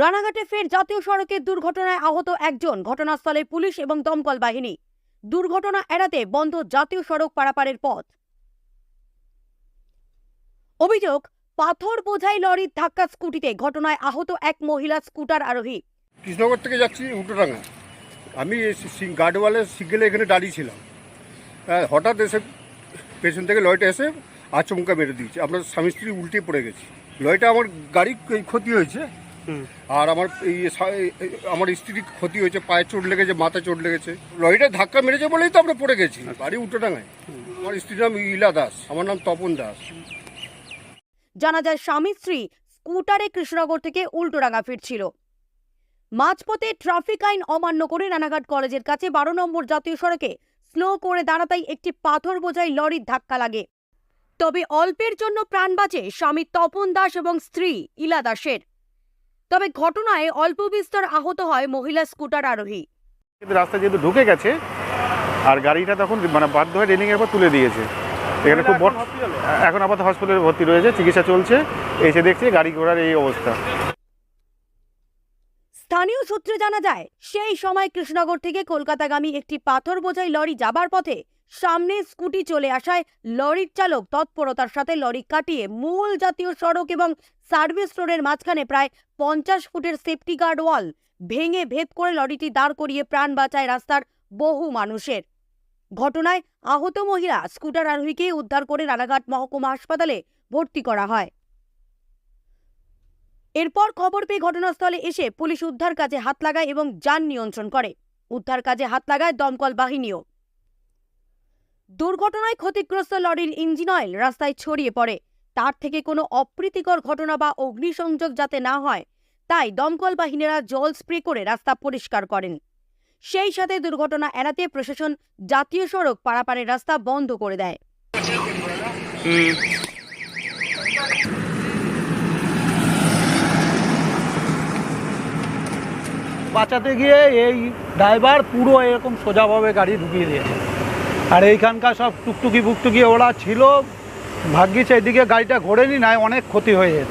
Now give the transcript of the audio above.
রানাঘাটে ফের জাতীয় সড়কের দুর্ঘটনায় আহত একজন ঘটনাস্থলে পুলিশ এবং দমকল বাহিনী। দুর্ঘটনা এড়াতে বন্ধ জাতীয় সড়ক পারাপারের পথ। অভিযোগ পাথর বোঝাই লরির ধাক্কা স্কুটিতে ঘটনায় আহত এক মহিলা স্কুটার আরোহী। কৃষ্ণনগর থেকে যাচ্ছি উল্টোডাঙ্গা আমি গার্ডওয়ালের সিগেলে এখানে দাঁড়িয়েছিলাম হ্যাঁ, হঠাৎ এসে পেছন থেকে লয়টা এসে আচমকা মেরে দিয়েছে। আপনার স্বামী স্ত্রী উল্টে পড়ে গেছে। লয়টা আমার গাড়ি ক্ষতি হয়েছে। আর আমার এই আমার স্ত্রীর ক্ষতি হয়েছে, পায়ে চোট লেগেছে, মাথায় চোট লেগেছে। লয়টা ধাক্কা মেরেছে বলেই তো আমরা পড়ে গেছি। বাড়ি উল্টোডাঙ্গায়। আমার স্ত্রীর নাম ইলা দাস, আমার নাম তপন দাস। জানা যায়, স্বামী স্ত্রী স্কুটারে কৃষ্ণনগর থেকে উল্টোডাঙ্গা ফিরছিল। মাঝপথে ট্রাফিক আইন অমান্য করে রানাঘাট কলেজের কাছে বারো নম্বর জাতীয় সড়কে স্লো করে দাঁড়াতেই একটি পাথর বোঝাই লরির ধাক্কা লাগে। তবে অল্পের জন্য প্রাণ বাঁচে স্বামী তপন দাস এবং স্ত্রী ইলা দাসের। তবে ঘটনায় অল্প বিস্তর আহত হয় মহিলা স্কুটার আরোহী। রাস্তা যেহেতু ঢুকে গেছে, আর গাড়িটা তখন মানে বাধ্য হয়ে রেলিং এর পর তুলে দিয়েছে। এখানে খুব এখন আপাতত হসপিটালে ভর্তি রয়েছে, চিকিৎসা চলছে। এসে দেখছি গাড়ি ঘোড়ার এই অবস্থা। স্থানীয় সূত্রে জানা যায়, সেই সময় কৃষ্ণনগর থেকে কলকাতাগামী একটি পাথর বোঝাই লরি যাবার পথে সামনে স্কুটি চলে আসায় লরির চালক তৎপরতার সাথে লরি কাটিয়ে মূল জাতীয় সড়ক এবং সার্ভিস রোডের মাঝখানে প্রায় পঞ্চাশ ফুটের সেফটি গার্ড ওয়াল ভেঙে ভেদ করে লরিটি দাঁড় করিয়ে প্রাণ বাঁচায় রাস্তার বহু মানুষের। ঘটনায় আহত মহিলা স্কুটার আরোহীকে উদ্ধার করে রানাঘাট মহকুমা হাসপাতালে ভর্তি করা হয়। এরপর খবর পেয়ে ঘটনাস্থলে এসে পুলিশ উদ্ধার কাজে হাত লাগায় এবং যান নিয়ন্ত্রণ করে। উদ্ধার কাজে হাত লাগায় দমকল বাহিনীও। দুর্ঘটনায় ক্ষতিগ্রস্ত লরির ইঞ্জিন অয়েল রাস্তায় ছড়িয়ে পড়ে। তার থেকে কোনো অপ্রীতিকর ঘটনা বা অগ্নিসংযোগ যাতে না হয়, তাই দমকল বাহিনীরা জল স্প্রে করে রাস্তা পরিষ্কার করেন। সেই সাথে দুর্ঘটনা এড়াতে প্রশাসন জাতীয় সড়ক পারাপারের রাস্তা বন্ধ করে দেয়। বাঁচাতে গিয়ে এই ড্রাইভার পুরো এরকম সোজাভাবে গাড়ি ঢুকিয়ে দিয়েছে। আর এইখানকার সব টুকটুকি ফুকটুকি ওরা ছিল। ভাগ্যিস এইদিকে গাড়িটা ঘোরেনি, নাই অনেক ক্ষতি হয়ে যেত।